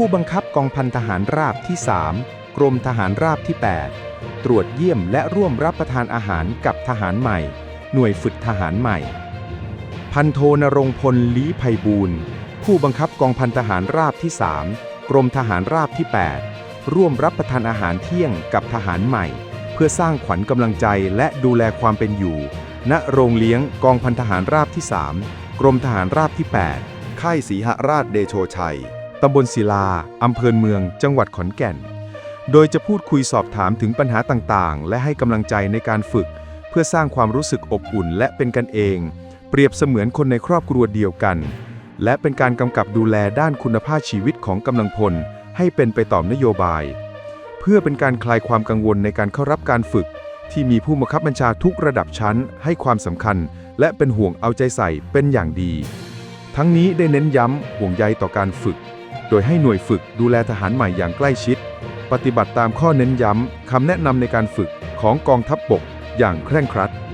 ผู้บังคับกองพันทหารราบที่ 3 กรมทหารราบที่ 8 ตรวจเยี่ยมและร่วมรับประทานอาหารกับทหารใหม่ หน่วยฝึกทหารใหม่ พันโทนรงพลลี้ไพบูลย์ผู้บังคับกองพันทหารราบที่ 3 กรมทหารราบที่ 8 ร่วมรับประทานอาหารเที่ยงกับทหารใหม่ เพื่อสร้างขวัญกำลังใจและดูแลความเป็นอยู่ ณโรงเลี้ยงกองพันทหารราบที่ 3 กรมทหารราบที่ 8 ค่ายศรีหราชเดโชชัย ตำบลศิลา อำเภอเมือง จังหวัดขอนแก่น โดยจะพูดคุยสอบถามถึงปัญหาต่างๆ และให้กำลังใจในการฝึก เพื่อสร้างความรู้สึกอบอุ่นและเป็นกันเอง เปรียบเสมือนคนในครอบครัวเดียวกัน และเป็นการกำกับดูแลด้านคุณภาพชีวิตของกำลังพล ให้เป็นไปตามนโยบาย เพื่อเป็นการคลายความกังวลในการเข้ารับการฝึก ที่มีผู้บังคับบัญชาทุกระดับชั้น ให้ความสำคัญ และเป็นห่วงเอาใจใส่เป็นอย่างดี ทั้งนี้ได้เน้นย้ำห่วงใยต่อการฝึก โดยให้หน่วยฝึกดูแลทหารใหม่อย่างใกล้ชิด ปฏิบัติตามข้อเน้นย้ำคำแนะนำในการฝึกของกองทัพบบกอย่างเคร่งครัด